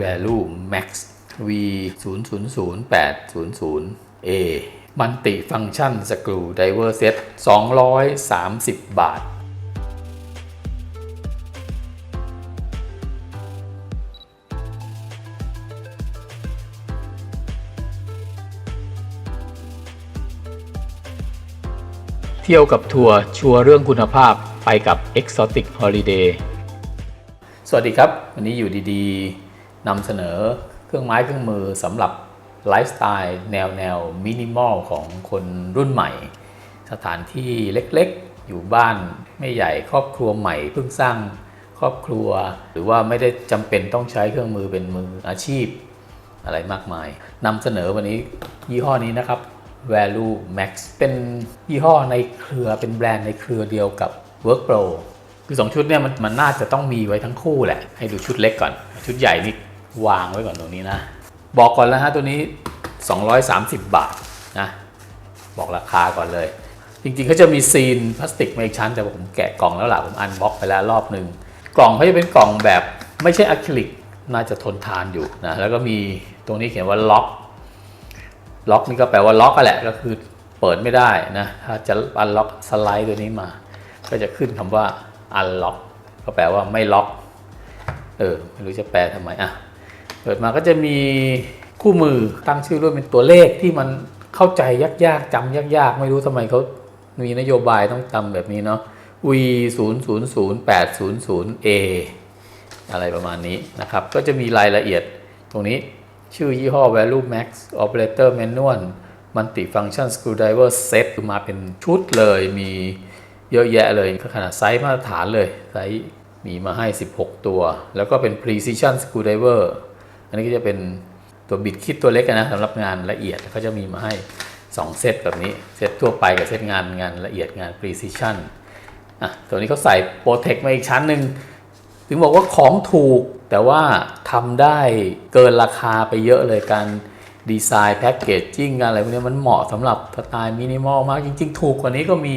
value max v 0 0 0 8 0 0 a มันติฟัง c t ชันสกรูไดเวอร์เซต230 บาท เที่ยวกับทัวร์ชัวร์เรื่องคุณภาพไปกับ Exotic Holiday สวัสดีครับ วันนี้อยู่ดี ๆ นำเสนอเครื่องไม้เครื่องมือสำหรับไลฟ์สไตล์แนวแนวมินิมอลของคนรุ่นใหม่ สถานที่เล็กๆ อยู่บ้านไม่ใหญ่ครอบครัวใหม่เพิ่งสร้างครอบครัว หรือว่าไม่ได้จำเป็นต้องใช้เครื่องมือเป็นมืออาชีพ อะไรมากมายนำเสนอวันนี้ยี่ห้อนี้นะครับ Value Max เป็นยี่ห้อในเครือเป็นแบรนด์ในเครือเดียวกับ WorkPro คือ 2 ชุดเนี่ยมันมันน่าจะต้องมีไว้ทั้งคู่แหละ ให้ดูชุดเล็กก่อน ชุดใหญ่นี่ วางไว้ก่อนตรงนี้นะ บอกก่อนแล้วฮะตัวนี้ 230 บาทนะ บอกราคาก่อนเลย จริงๆเขาจะมีซีนพลาสติกมาอีกชั้น แต่ผมแกะกล่องแล้วล่ะผมอันบ็อกไปแล้วรอบหนึ่งกล่องเขาจะเป็นกล่องแบบไม่ใช่อะคริลิกน่าจะทนทานอยู่นะแล้วก็มีตรงนี้เขียนว่าล็อกล็อกนี่ก็แปลว่าล็อกก็แหละก็คือเปิดไม่ได้นะถ้าจะอันล็อกสไลด์ตัวนี้มา ก็จะขึ้นคำว่าอันล็อกก็แปลว่าไม่ล็อก เออ ไม่รู้จะแปลทำไมอะ เปิดมาก็จะมีคู่มือตั้งชื่อด้วยเป็นตัวเลขที่มันเข้าใจยากๆจำยากๆ ไม่รู้ทำไมเขามีนโยบายต้องจำแบบนี้เนาะ V 0 0 0 8 0 0 A อะไรประมาณนี้นะครับ ก็จะมีรายละเอียดตรงนี้ชื่อยี่ห้อ Value Max Operator Manual Multi-Function Screwdriver Set มาเป็นชุดเลยมีเยอะแยะเลยขนาดไซส์มาตรฐานเลยไซส์มีมาให้ 16 ตัว แล้วก็เป็น Precision Screwdriver อันนี้ก็จะเป็นตัวบิดคิดตัวเล็กนะสำหรับงานละเอียดเขาจะมีมาให้ 2 เซตแบบนี้ เซตทั่วไปกับเซตงานงานละเอียดงาน Precision อะตัวนี้เขาใส่โปรเทคมาอีกชั้นหนึ่งถึงบอกว่าของถูกแต่ว่าทำได้เกินราคาไปเยอะเลยการดีไซน์แพ็กเกจจิ้งการอะไรพวกนี้มันเหมาะสำหรับสไตล์มินิมอลมากจริง ๆ ถูกกว่านี้ก็มี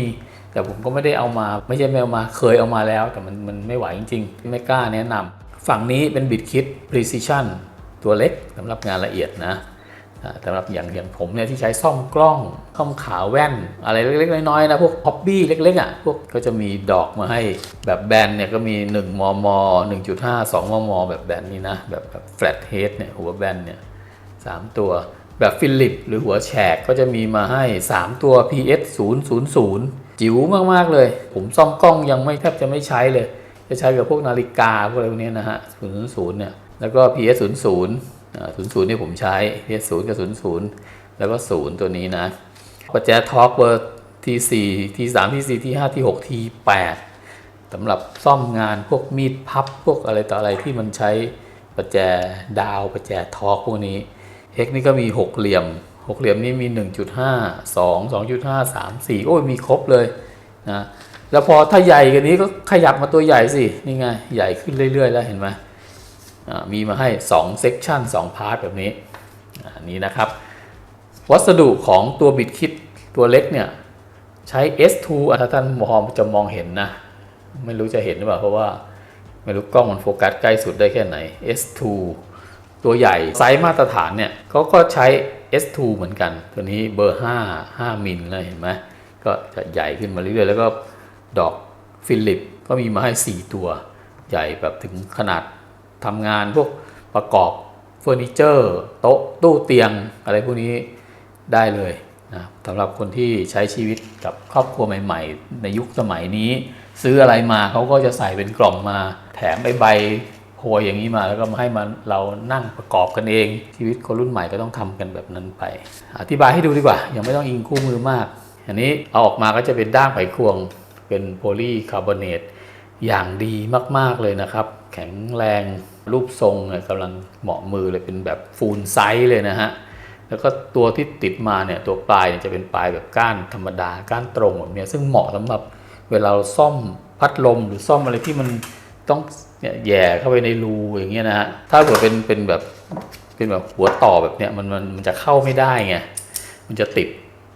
แต่ผมก็ไม่ได้เอามา ไม่ใช่ไม่เอามาเคยเอามาแล้ว แต่มันมันไม่ไหวจริง ๆ ไม่กล้าแนะนำฝั่งนี้เป็นบิดคิด precision ตัวเล็กสำหรับงานละเอียดนะสำหรับอย่างอย่างผมเนี่ยที่ใช้ซ่อมกล้องซ่อมขาแว่น อะไรเล็กๆน้อยๆนะพวกฮอบบี้เล็กๆอะพวกก็จะมีดอกมาให้แบบแบนเนี่ยก็มี 1 มม 1.5 2 มม แบบแบนนี่นะ แบบแบบแฟลตเฮดเนี่ยหัวแบนเนี่ยสามตัวแบบฟิลิปหรือหัวแฉกก็จะมีมาให้ 3 ตัว PS 000จิ๋วมากๆเลย ผมซ่อมกล้องยังไม่แทบจะไม่ใช้เลย จะใช้กับพวกนาฬิกาพวกอะไรพวกนี้นะฮะ000เนี่ย แล้วก็ PS 0 0 00นี่ผมใช้ PS 0กับ00 แล้วก็ 0 ตัวนี้นะประแจท็อปเบอร์ T4 T3 T4 T5 T6 T8 สำหรับซ่อมงานพวกมีดพับพวกอะไรต่ออะไรที่มันใช้ประแจดาวประแจทอร์กพวกนี้เฮกนี่ก็มีหกเหลี่ยมหกเหลี่ยมนี่มี 1.5 2 2.5 3 4 โอ้ยมีครบเลยนะแล้วพอถ้าใหญ่กว่านี้ก็ขยับมาตัวใหญ่สิ นี่ไง ใหญ่ขึ้นเรื่อยๆ แล้วเห็นไหม มีมาให้2 section 2 part แบบนี้อ่านี้นะครับ วัสดุของตัวบิดคิดตัวเล็กเนี่ย ใช้ S2 อะถ้าท่านมองจะมองเห็นนะ ไม่รู้จะเห็นหรือเปล่า เพราะว่า ไม่รู้กล้องมันโฟกัสใกล้สุดได้แค่ไหน S2 ตัวใหญ่ไซส์มาตรฐานเนี่ยเขาก็ใช้ S2 เหมือนกัน ตัวนี้เบอร์ 5 5มิลเลยเห็นไหมก็จะใหญ่ขึ้นมาเรื่อยๆ แล้วก็ดอกฟิลิปก็มีมาให้ 4 ตัว ใหญ่แบบถึงขนาด ทำงานพวกประกอบเฟอร์นิเจอร์โต๊ะตู้เตียงอะไรพวกนี้ได้เลยนะสำหรับคนที่ใช้ชีวิตกับครอบครัวใหม่ ๆ ในยุคสมัยนี้ ซื้ออะไรมาเขาก็จะใส่เป็นกล่องมา แถมใบใบโพยอย่างนี้มาแล้วก็มาให้มันเรานั่งประกอบกันเอง ชีวิตคนรุ่นใหม่ก็ต้องทำกันแบบนั้นไป อธิบายให้ดูดีกว่า ยังไม่ต้องอิงคู่มือมาก อันนี้เอาออกมาก็จะเป็นด้ามไขควง เป็นโพลีคาร์บอเนตอย่างดีมากๆเลยนะครับ แข็งแรง รูปทรงเนี่ยกำลังเหมาะมือเลยเป็นแบบฟูลไซส์เลยนะฮะแล้วก็ตัวที่ติดมาเนี่ยตัวปลายเนี่ยจะเป็นปลายแบบก้านธรรมดาก้านตรงแบบเนี้ยซึ่งเหมาะสำหรับเวลาเราซ่อมพัดลมหรือซ่อมอะไรที่มันต้องแย่เข้าไปในรูอย่างเงี้ยนะฮะถ้าเกิดเป็นเป็นแบบเป็นแบบหัวต่อแบบเนี้ยมันมันมันจะเข้าไม่ได้ไงมันจะติด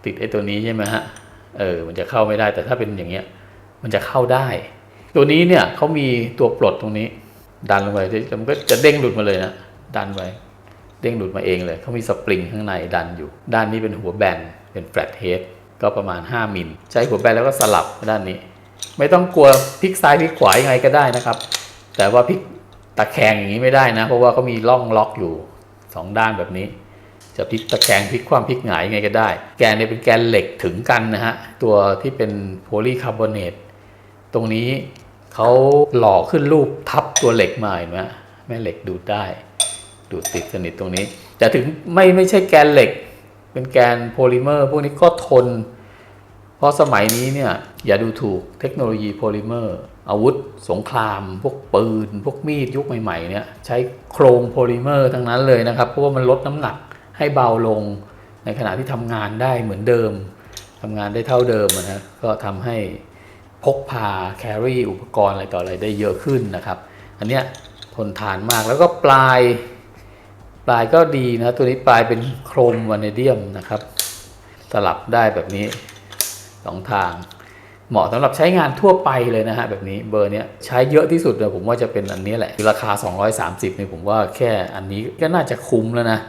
ติดไอ้ตัวนี้ใช่ไหมฮะเออมันจะเข้าไม่ได้แต่ถ้าเป็นอย่างเงี้ยมันจะเข้าได้ ตัวนี้เนี่ยเขามีตัวปลดตรงนี้ ดันลงไปมันก็จะเด้งหลุดมาเลยนะดันไว้เด้งหลุดมาเองเลยเขามีสปริงข้างในดันอยู่ ด้านนี้เป็นหัวแบนเป็นแฟลตเฮดก็ประมาณ 5มิลใช้หัวแบนแล้วก็สลับด้านนี้ ไม่ต้องกลัวพลิกซ้ายพลิกขวายังไงก็ได้นะครับ แต่ว่าพลิกตะแคงอย่างนี้ไม่ได้นะ เพราะว่าเขามีร่องล็อกอยู่ 2 ด้านแบบนี้ จะพลิกตะแคงพลิกความพลิกหงายยังไงก็ได้ แกนเนี่ยเป็นแกนเหล็กถึงกันนะฮะตัวที่เป็นโพลีคาร์บอเนตตรงนี้ เขาหล่อขึ้นรูปทับตัวเหล็กมาเห็นไหมแม่เหล็กดูดได้ ดูดติดสนิทตรงนี้ แต่ถึงไม่ไม่ใช่แกนเหล็ก เป็นแกนโพลิเมอร์ พวกนี้ก็ทน เพราะสมัยนี้เนี่ยอย่าดูถูกเทคโนโลยีโพลิเมอร์ อาวุธสงคราม พวกปืน พวกมีดยุคใหม่ๆเนี่ยใช้โครงโพลิเมอร์ทั้งนั้นเลยนะครับ เพราะว่ามันลดน้ำหนักให้เบาลงในขณะที่ทำงานได้เหมือนเดิมทำงานได้เท่าเดิมนะก็ทำให้ พกพาแครี่อุปกรณ์อะไรต่ออะไรได้เยอะขึ้นนะครับ อันเนี้ยทนทานมากแล้วก็ปลาย ปลายก็ดีนะ ตัวนี้ปลายเป็นโครมวานิเดียมนะครับ สลับได้แบบนี้สองทาง เหมาะสำหรับใช้งานทั่วไปเลยนะฮะแบบนี้เบอร์เนี้ยใช้เยอะที่สุดเลยผมว่าจะเป็นอันนี้แหละราคา 230เนี่ยผมว่าแค่อันนี้ก็น่าจะคุ้มแล้วนะ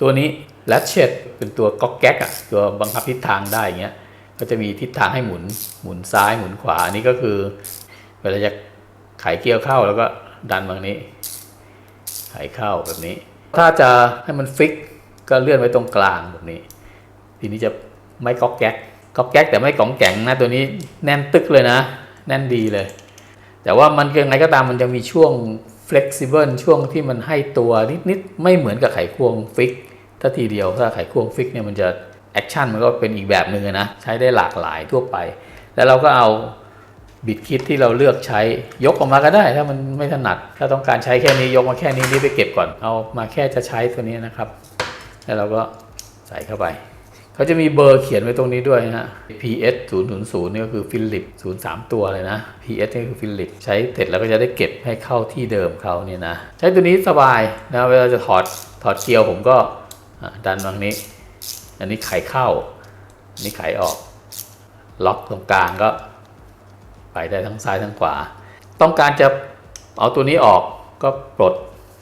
ตัวนี้แลชเชตเป็นตัวก๊อกแก๊กอะตัวบังคับทิศทางได้อย่างเงี้ย ก็จะมีทิศทางให้หมุนหมุนซ้ายหมุนขวาอันนี้ก็คือ เวลาจะไขเกียร์เข้าแล้วก็ดันบางนี้ ไขเข้าแบบนี้ ถ้าจะให้มันฟิกก็เลื่อนไว้ตรงกลางแบบนี้ ทีนี้จะไม่ก๊อกแก๊กก๊อกแก๊กแต่ไม่กองแก๋งนะตัวนี้แน่นตึกเลยนะ แน่นดีเลย แต่ว่ามันยังไงก็ตามมันจะมีช่วง flexible ช่วงที่มันให้ตัวนิดๆไม่เหมือนกับไขควงฟิกถ้าทีเดียวถ้าไขควงฟิกเนี่ยมันจะ แอคชั่นมันก็เป็นอีกแบบหนึ่งนะ ใช้ได้หลากหลายทั่วไป แล้วเราก็เอาบิดคิดที่เราเลือกใช้ยกออกมาก็ได้ ถ้ามันไม่ถนัด ถ้าต้องการใช้แค่นี้ยกมาแค่นี้นี่ไปเก็บก่อนเอามาแค่จะใช้ตัวนี้นะครับ แล้วเราก็ใส่เข้าไปเขาจะมีเบอร์เขียนไว้ตรงนี้ด้วยนะ PS 0 0 0นี่ก็คือฟิลิป03 ตัวเลยนะ PS นี่คือฟิลิปใช้เสร็จแล้วก็จะได้เก็บให้เข้าที่เดิมเขาเนี่ยนะ ใช้ตัวนี้สบายนะ เวลาจะถอดถอดเกลียวผมก็ดันตรงนี้ อันนี้ไขเข้าอันนี้ไขออก ล็อกตรงกลางก็ ไปได้ทั้งซ้ายทั้งขวา ต้องการจะเอาตัวนี้ออกก็ปลด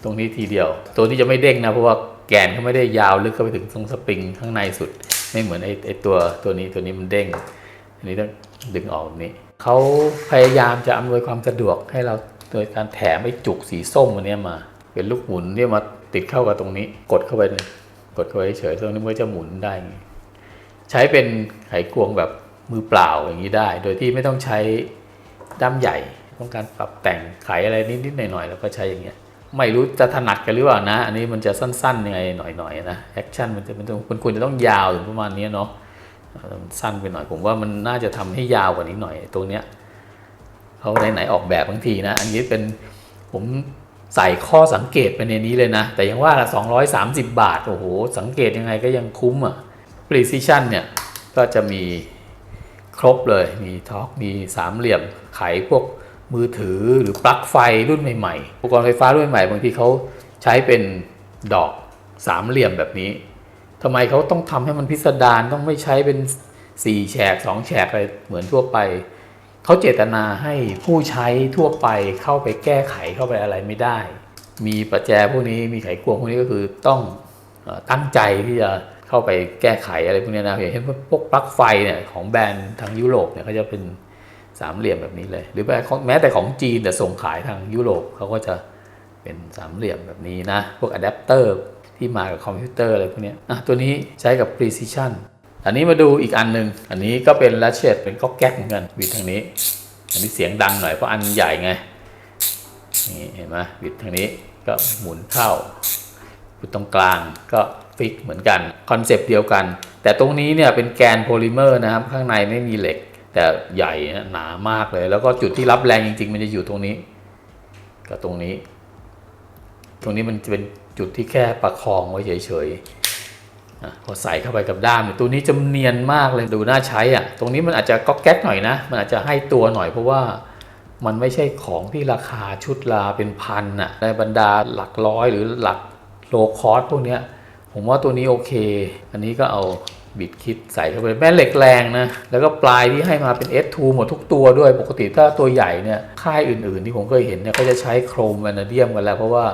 ตรงนี้ทีเดียว ตัวนี้จะไม่เด้งนะเพราะว่าแกนเขาไม่ได้ยาวลึกเข้าไปถึงตรงสปริงข้างในสุด ไม่เหมือนไอ้ไอตัวตัวนี้ตัวนี้มันเด้ง อันนี้ต้องดึงออกแบบนี้เขาพยายามจะอำนวยความสะดวกให้เราโดยการแถมไอ้จุกสีส้มอันนี้มา เป็นลูกหมุนที่มาติดเข้ากับตรงนี้ กดเข้าไปเลย กดเข้าไปเฉยๆตรงนี้มันจะหมุนได้อย่างใช้เป็นไขควงแบบมือเปล่าอย่างนี้ได้ โดยที่ไม่ต้องใช้ด้ามใหญ่ ต้องการปรับแต่งไขอะไรนิดๆหน่อยๆแล้วก็ใช้อย่างเงี้ยไม่รู้จะถนัดกันหรือเปล่านะ อันนี้มันจะสั้นๆยังไงหน่อยๆนะแอคชั่นมันจะมันต้องมันควรจะต้องยาวถึงประมาณนี้เนาะมันสั้นไปหน่อยผมว่ามันน่าจะทำให้ยาวกว่านี้หน่อยตรงเนี้ยเขาไหนๆออกแบบบางทีนะ อันนี้เป็นผม ใส่ข้อสังเกตไปในนี้เลยนะ แต่ยังว่าละ230 บาท โอ้โห สังเกตยังไงก็ยังคุ้มอะ precision เนี่ย ก็จะมีครบเลย มีท็อกมีสามเหลี่ยม ไขพวกมือถือหรือปลั๊กไฟรุ่นใหม่ๆ อุปกรณ์ไฟฟ้ารุ่นใหม่บางทีเขาใช้เป็นดอกสามเหลี่ยมแบบนี้ ทำไมเขาต้องทำให้มันพิสดาร ต้องไม่ใช้เป็นสี่แฉกสองแฉกอะไรเหมือนทั่วไป เขาเจตนาให้ผู้ใช้ทั่วไปเข้าไปแก้ไขเข้าไปอะไรไม่ได้ มีประแจพวกนี้มีไขควงพวกนี้ก็คือต้องตั้งใจที่จะเข้าไปแก้ไขอะไรพวกนี้นะอย่างเช่นพวกปลั๊กไฟเนี่ยของแบรนด์ทางยุโรปเนี่ยเขาจะเป็นสามเหลี่ยมแบบนี้เลย หรือแม้แต่ของจีนแต่ส่งขายทางยุโรปเขาก็จะเป็นสามเหลี่ยมแบบนี้นะ พวกอะแดปเตอร์ที่มากับคอมพิวเตอร์อะไรพวกนี้ตัวนี้ใช้กับ precision อันนี้มาดูอีกอันหนึ่งอันนี้ก็เป็น ratchet เป็นก๊อกแก๊กเหมือนกันวิดทางนี้ อันนี้เสียงดังหน่อยเพราะอันใหญ่ไงนี่เห็นไหมบิดทางนี้ก็หมุนเข้าบิดตรงกลางก็ฟิกเหมือนกันคอนเซปต์เดียวกัน แต่ตรงนี้เนี่ยเป็นแกนโพลิเมอร์นะครับ ข้างในไม่มีเหล็ก แต่ใหญ่นะหนามากเลย แล้วก็จุดที่รับแรงจริง ๆ มันจะอยู่ตรงนี้ กับตรงนี้ ตรงนี้มันจะเป็นจุดที่แค่ประคองไว้เฉยๆ พอใส่เข้าไปกับด้ามตัวนี้จะเนียนมากเลยดูน่าใช้อะตรงนี้มันอาจจะก๊อกแก๊กหน่อยนะ มันอาจจะให้ตัวหน่อยเพราะว่ามันไม่ใช่ของที่ราคาชุดละเป็นพันอะในบรรดาหลักร้อยหรือหลักโลคอสพวกเนี้ยผมว่าตัวนี้โอเค อันนี้ก็เอาบิดคิดใส่เข้าไปแม่เหล็กแรงนะ แล้วก็ปลายที่ให้มาเป็น S2 หมดทุกตัวด้วยปกติถ้าตัวใหญ่เนี่ยค่ายอื่นๆ ที่ผมเคยเห็นเนี่ยก็จะใช้โครมแวนาเดียมกันแล้วเพราะว่า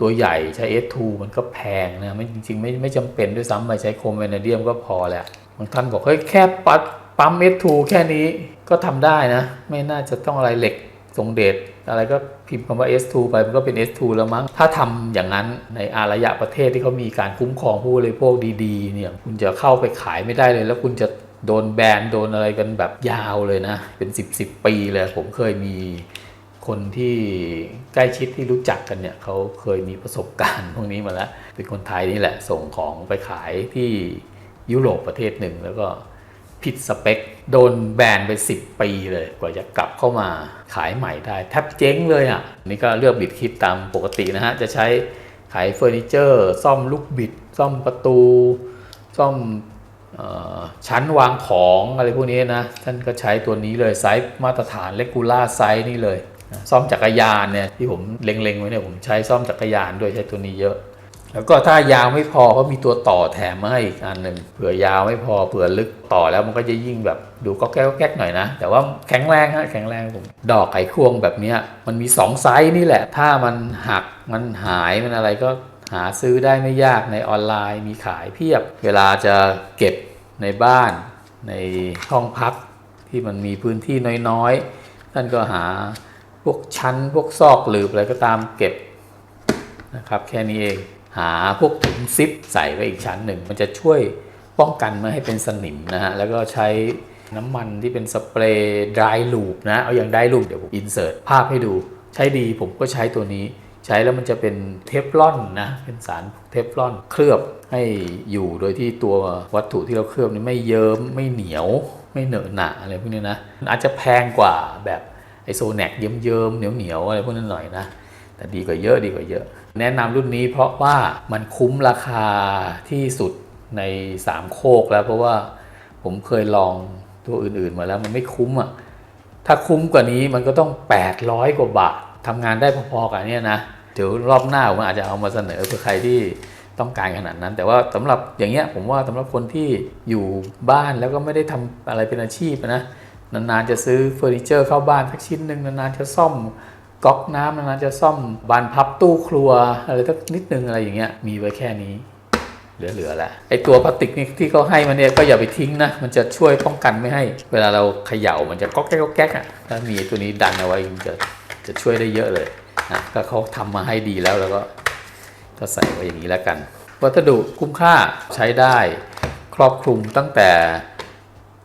ตัวใหญ่ใช้ S2 มันก็แพงนะไม่จริงๆ ไม่ไม่จำเป็นด้วยซ้ำไปใช้โครมเวเนเดียมก็พอแหละบางท่านบอกเฮ้ยแค่ปัดปั๊ม S2 แค่นี้ก็ทำได้นะ ไม่น่าจะต้องอะไรเหล็กทรงเดชอะไรก็พิมพ์คำว่า S2 ไปมันก็เป็น S2 แล้วมั้ง ถ้าทำอย่างนั้นในอารยะประเทศที่เขามีการคุ้มครองผู้บริโภคดีๆ เนี่ย คุณจะเข้าไปขายไม่ได้เลย แล้วคุณจะโดนแบนโดนอะไรกันแบบยาวเลยนะ เป็น 10 10ปีเลยผมเคยมี คนที่ใกล้ชิดที่รู้จักกันเนี่ยเขาเคยมีประสบการณ์พวกนี้มาแล้ว เป็นคนไทยนี่แหละส่งของไปขายที่ยุโรปประเทศหนึ่งแล้วก็ผิดสเปค โดนแบนไป 10 ปีเลย กว่าจะกลับเข้ามาขายใหม่ได้ แทบเจ๊งเลยอะ นี่ก็เลือกบิดคิดตามปกตินะฮะ จะใช้ขายเฟอร์นิเจอร์ ซ่อมลูกบิด ซ่อมประตู ซ่อมชั้นวางของอะไรพวกนี้นะ ท่านก็ใช้ตัวนี้เลยไซส์มาตรฐานเลกูล่าไซส์นี่เลย ซ่อมจักรยานเนี่ยที่ผมเล็งๆไว้เนี่ยผมใช้ซ่อมจักรยานด้วยใช้ตัวนี้เยอะ แล้วก็ถ้ายาวไม่พอเขามีตัวต่อแถมมาให้อีกอันหนึ่งเผื่อยาวไม่พอเผื่อลึกต่อแล้วมันก็จะยิ่งแบบดูก็แก๊กก็แก๊กหน่อยนะ แต่ว่าแข็งแรงฮะแข็งแรงผมดอกไขควงแบบเนี้ยมันมี 2 ไซส์นี่แหละ ถ้ามันหักมันหายมันอะไรก็หาซื้อได้ไม่ยากในออนไลน์มีขายเพียบ เวลาจะเก็บในบ้านในห้องพักที่มันมีพื้นที่น้อยๆท่านก็หา พวกชั้นพวกซอกหลืบอะไรก็ตามเก็บนะครับแค่นี้เองหาพวกถุงซิปใส่ไว้อีกชั้นหนึ่ง มันจะช่วยป้องกันไม่ให้เป็นสนิมนะฮะแล้วก็ใช้น้ำมันที่เป็นสเปรย์ดรายลูปนะ เอาอย่างดรายลูปเดี๋ยวผมอินเสิร์ตภาพให้ดู ใช้ดีผมก็ใช้ตัวนี้ ใช้แล้วมันจะเป็นเทฟลอนนะ เป็นสารเทฟลอนเคลือบให้อยู่โดยที่ตัววัตถุที่เราเคลือบนี่ไม่เยิ้มไม่เหนียว ไม่เหนอะหนะอะไรพวกนี้นะมันอาจจะแพงกว่าแบบ ไอโซแนกเยิ้มๆเหนียวๆอะไรพวกนั้นหน่อยนะแต่ดีกว่าเยอะดีกว่าเยอะ แนะนำรุ่นนี้เพราะว่ามันคุ้มราคาที่สุดในสามโคกแล้วเพราะว่าผมเคยลองตัวอื่นๆมาแล้วมันไม่คุ้มอะถ้าคุ้มกว่านี้มันก็ต้อง 800 กว่าบาททำงานได้พอๆกันเนี่ยนะเดี๋ยวรอบหน้าผมอาจจะเอามาเสนอเพื่อใครที่ต้องการขนาดนั้น แต่ว่าสำหรับอย่างเงี้ยผมว่าสำหรับคนที่อยู่บ้านแล้วก็ไม่ได้ทำอะไรเป็นอาชีพนะ นานๆจะซื้อเฟอร์นิเจอร์เข้าบ้านสักชิ้นหนึ่งนานๆจะซ่อมก๊อกน้ำนานๆจะซ่อมบานพับตู้ครัวอะไรสักนิดนึงอะไรอย่างเงี้ยมีไว้แค่นี้เหลือๆแหละไอตัวพลาสติกนี่ที่เขาให้มาเนี่ยก็อย่าไปทิ้งนะ มันจะช่วยป้องกันไม่ให้ เวลาเราเขย่ามันจะก๊อกแก๊กก๊อกแก๊กอะถ้ามีตัวนี้ดันเอาไว้มันจะจะช่วยได้เยอะเลยนะก็เขาทำมาให้ดีแล้วแล้วก็ก็ใส่ไว้อย่างนี้แล้วกัน วัสดุคุ้มค่าใช้ได้ครอบคลุมตั้งแต่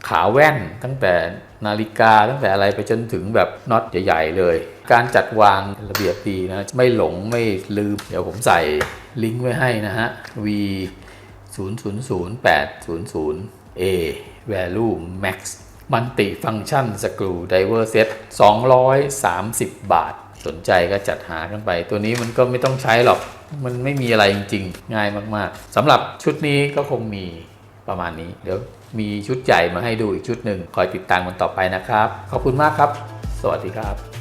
ขาแว่นตั้งแต่นาฬิกาตั้งแต่อะไรไปจนถึงแบบน็อตใหญ่ ๆ เลย การจัดวางระเบียบดีนะ ไม่หลงไม่ลืม เดี๋ยวผมใส่ลิงก์ไว้ให้นะฮะ v 0 0 0 8 0 0 a value max multi function screw driver set 230 บาท สนใจก็จัดหากันไป ตัวนี้มันก็ไม่ต้องใช้หรอก มันไม่มีอะไรจริงๆ ง่ายมากๆสำหรับชุดนี้ก็คงมี ประมาณนี้ เดี๋ยวมีชุดใหญ่มาให้ดูอีกชุดหนึ่งคอยติดตามกันต่อไปนะครับ ขอบคุณมากครับ สวัสดีครับ